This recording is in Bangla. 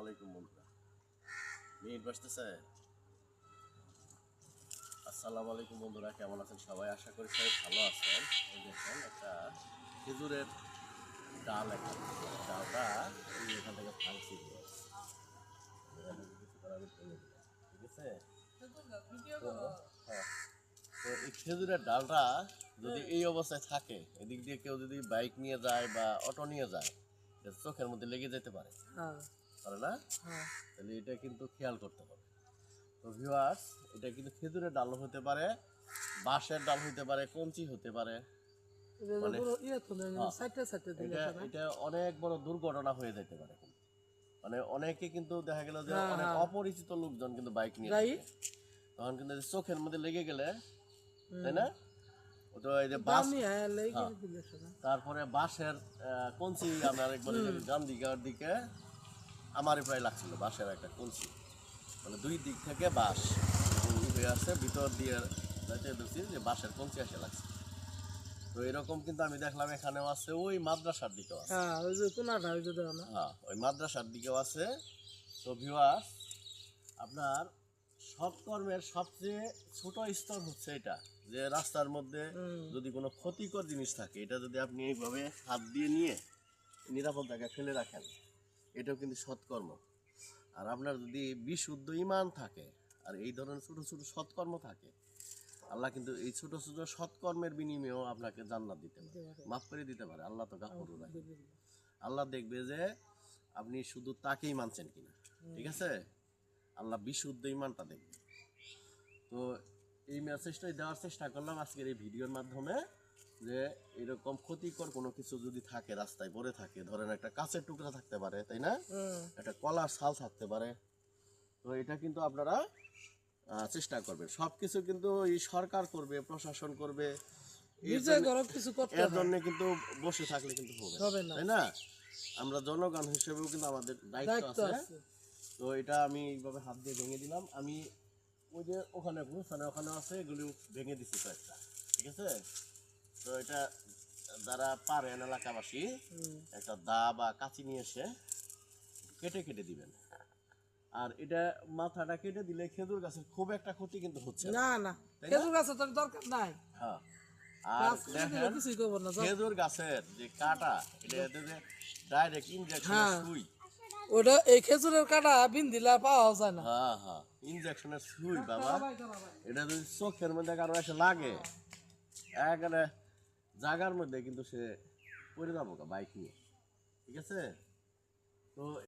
আলাইকুম বন্ধুরা। আলাইকুম বন্ধুরা, কেমন আছেন সবাই? আশা করি ভালো আছেন। একটা খেজুরের ডাল একটা, ডালটা এখান থেকে হ্যাঁ। খেজুরের ডালটা যদি এই অবস্থায় থাকে, এদিক দিয়ে কেউ যদি বাইক নিয়ে যায় বা অটো নিয়ে যায় চোখের মধ্যে লেগে যেতে পারে। হ্যাঁ। পারে না হ্যাঁ। তাহলে এটা কিন্তু খেয়াল করতে হবে। তো ভিউয়ার্স এটা কিন্তু খেজুরের ডাল হতে পারে বাঁশের ডাল হতে পারে কঞ্চি হতে পারে। এটা মানে- ইয়ে হ্যাঁ। অনেক বড় দুর্ঘটনা হয়ে যেতে পারে মানে অনেকে কিন্তু দেখা গেল যে হ্যাঁ, অনেক। অপরিচিত লোকজন কিন্তু বাইক নিয়ে তখন কিন্তু চোখের মধ্যে লেগে গেলে তাই না? তারপরে বাঁশের আহ, কঞ্চি আমার দিকে। আমারই প্রায় লাগছিল বাঁশের একটা কঞ্চি মানে দুই দিক থেকে বাঁশ হয়ে আসছে ভিতর দিয়ে যাইতে দেখছি যে বাঁশের কঞ্চি এসে লাগছে। তো এরকম কিন্তু আমি দেখলাম এখানেও আছে ওই মাদ্রাসার দিকেও আছে। হ্যাঁ ওই যে কোনাটা ওই যে হ্যাঁ ওই মাদ্রাসার দিকেও আছে। তো ভিউয়ার্স আপনার সৎকর্মের সবচেয়ে ছোট স্তর হচ্ছে এটা যে রাস্তার মধ্যে যদি কোনো ক্ষতিকর জিনিস থাকে এটা যদি আপনি এইভাবে হাত দিয়ে নিয়ে নিরাপদ জায়গায় ফেলে রাখেন এটাও কিন্তু সৎকর্ম। আর আপনার যদি বিশুদ্ধ ইমান থাকে আর এই ধরনের ছোট ছোট সৎকর্ম থাকে আল্লাহ কিন্তু এই ছোট ছোট সৎকর্মের বিনিময়েও আপনাকে জান্নাত দিতে পারে মাফ করে দিতে পারে। আল্লাহ তো গাফুর আল্লাহ দেখবে যে আপনি শুধু তাকেই মানছেন কিনা। ঠিক আছে? আল্লাহ বিশুদ্ধ ইমানটা দেখবে। তো এই মেসেজটাই দেওয়ার চেষ্টা করলাম আজকের এই ভিডিওর মাধ্যমে। যে এরকম ক্ষতিকর কোনো কিছু যদি থাকে রাস্তায় পড়ে থাকে ধরেন একটা কাঁচের টুকরা থাকতে পারে তাই না? একটা কলার ছাল থাকতে পারে। তো এটা কিন্তু আপনারা চেষ্টা করবেন। সব কিছু কিন্তু এই সরকার করবে প্রশাসন করবে এর জন্য- কিন্তু বসে থাকলে কিন্তু হবে। তাই না? আমরা জনগণ হিসেবেও কিন্তু আমাদের দায়িত্ব আছে। তো এটা আমি এইভাবে হাত দিয়ে ভেঙে দিলাম। আমি ওই যে ওখানে গুছানে ওখানে আছে এগুলি ভেঙে দিচ্ছি কয়েকটা। ঠিক আছে? তো এটা যারা পারেন এলাকাবাসী একটা দা বা কাঁচি নিয়ে এসে কেটে কেটে দিবেন। আর এটা মাথাটা কেটে দিলে খেজুর গাছের খুব একটা ক্ষতি কিন্তু হচ্ছে না। না? খেজুর গাছে তোর দরকার নাই। হ্যাঁ। আর দেখেন খেজুর গাছের যে কাটা এটা এতে যে ডাইরেক্ট ইনজেকশন। সুই। ওটা এই খেজুরের কাটা বিন দিলে পাওয়া যায় না। হ্যাঁ হ্যাঁ। ইনজেকশনের সুই বাবা। এটা যদি চোখের মধ্যে কারও এসে লাগে একেবারে জায়গার মধ্যে কিন্তু সে পড়ে যাব বাইক নিয়ে। ঠিক আছে? তো